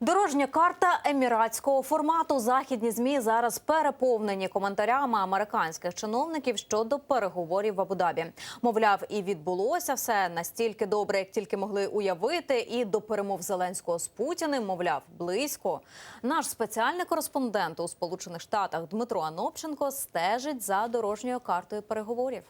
Дорожня карта еміратського формату. Західні змі зараз переповнені коментарями американських чиновників щодо переговорів в Абу-Дабі. Мовляв, і відбулося все настільки добре, як тільки могли уявити. І до перемов Зеленського з Путіним, мовляв, близько. Наш спеціальний кореспондент у Сполучених Штатах Дмитро Анопченко стежить за дорожньою картою переговорів.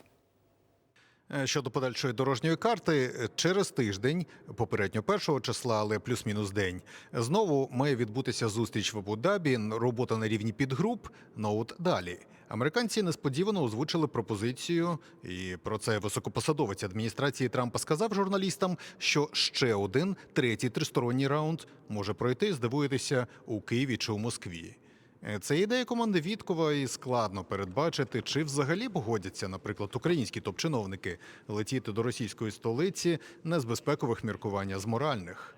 Е, Щодо подальшої дорожньої карти, е, через тиждень, попередньо першого числа, але плюс-мінус день, знову має відбутися зустріч в Абу-Дабі, робота на рівні підгруп. От далі. Американці несподівано озвучили пропозицію, і про це високопосадовець адміністрації Трампа сказав журналістам, що ще один третій тристоронній раунд може пройти, здивуєтеся, у Києві чи у Москві. Е, Це ідея команди Віткова, і складно передбачити, чи взагалі погодяться, наприклад, українські топ-чиновники летіти до російської столиці не з безпекових міркувань, а з моральних.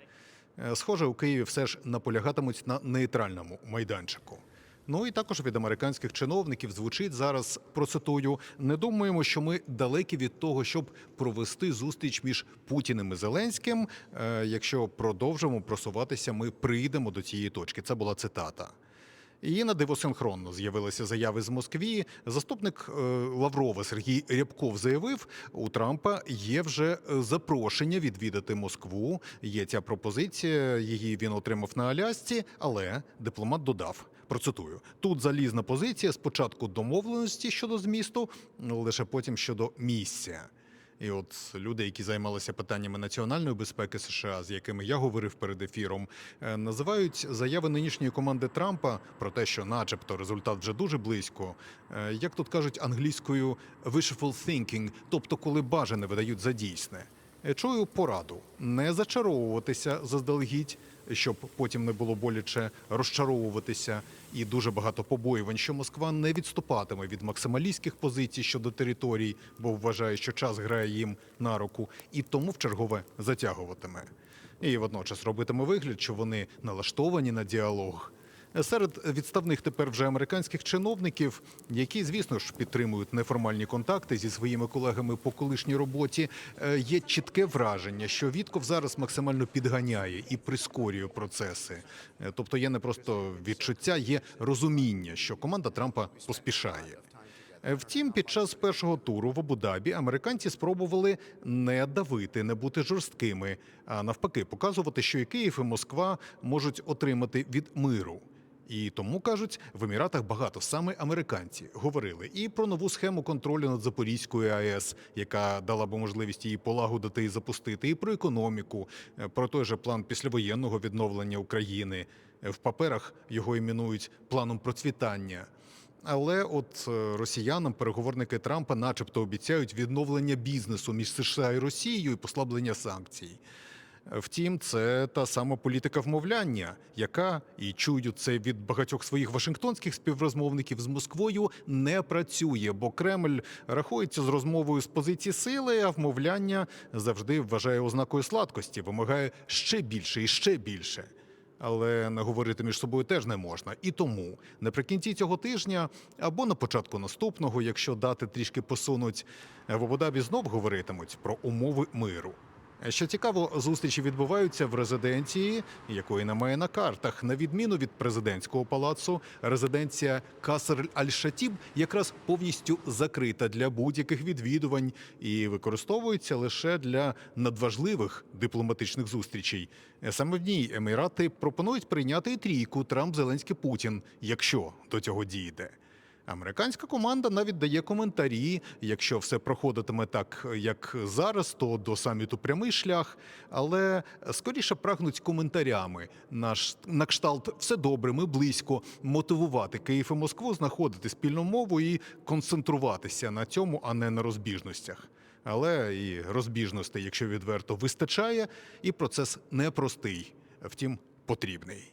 Е, Схоже, у Києві все ж наполягатимуть на нейтральному майданчику. Ну і також від американських чиновників звучить зараз процитую: не думаємо, що ми далекі від того, щоб провести зустріч між Путіним і Зеленським. Е, Якщо продовжимо просуватися, ми прийдемо до цієї точки. Це була цитата. І на диво синхронно з'явилися заяви з Москві. Заступник е, Лаврова Сергій Рябков заявив, у Трампа є вже е, запрошення відвідати Москву. Є ця пропозиція, її він отримав на Алясці, але дипломат додав. Процитую: тут залізна позиція спочатку домовленості щодо змісту, лише потім щодо місця. І от люди, які займалися питаннями національної безпеки США, з якими я говорив перед ефіром, е, називають заяви нинішньої команди Трампа про те, що, начебто, результат вже дуже близько. е, Як тут кажуть англійською wishful thinking, тобто коли бажане видають за дійсне. Чую пораду не зачаровуватися заздалегідь, щоб потім не було боляче розчаровуватися, і дуже багато побоювань, що Москва не відступатиме від максималістських позицій щодо територій, бо вважає, що час грає їм на руку, і тому в чергове затягуватиме. І водночас робитиме вигляд, що вони налаштовані на діалог. Серед відставних тепер вже американських чиновників, які, звісно ж, підтримують неформальні контакти зі своїми колегами по колишній роботі, е, є чітке враження, що Вітков зараз максимально підганяє і прискорює процеси. Е, Тобто є не просто відчуття, є розуміння, що команда Трампа поспішає. Е, Втім, під час першого туру в Абу-Дабі американці спробували не давити, не бути жорсткими, а навпаки, показувати, що і Київ, і Москва можуть отримати від миру. І тому кажуть, в Еміратах багато саме американці говорили і про нову схему контролю над Запорізькою АЕС, яка дала би можливість її полагодити і запустити, і про економіку, е, про той же план післявоєнного відновлення України. Е, В паперах його іменують планом процвітання. Але от е, росіянам переговорники Трампа, начебто, обіцяють відновлення бізнесу між США і Росією і послаблення санкцій. Втім, це та сама політика вмовляння, яка і чую це від багатьох своїх вашингтонських співрозмовників з Москвою, не працює, бо Кремль рахується з розмовою з позиції сили, а вмовляння завжди вважає ознакою сладкості, вимагає ще більше і ще більше. Але не говорити між собою теж не можна. І тому наприкінці цього тижня або на початку наступного, якщо дати трішки посунуть, в Абу-Дабі знов говоритимуть про умови миру. Що цікаво, зустрічі відбуваються в резиденції, якої немає на картах. На відміну від президентського палацу, резиденція Касер Аль-Шатіб якраз повністю закрита для будь-яких відвідувань і використовується лише для надважливих дипломатичних зустрічей. Саме в ній емірати пропонують прийняти трійку Трамп, Зеленський, Путін, якщо до цього дійде. Американська команда навіть дає коментарі. Якщо все проходитиме так, як зараз, то до саміту прямий шлях, але скоріше прагнуть коментарями. Наш на кшталт все добре, ми близько мотивувати Київ і Москву знаходити спільну мову і концентруватися на цьому, а не на розбіжностях. Але і розбіжностей, якщо відверто, вистачає, і процес непростий, втім потрібний.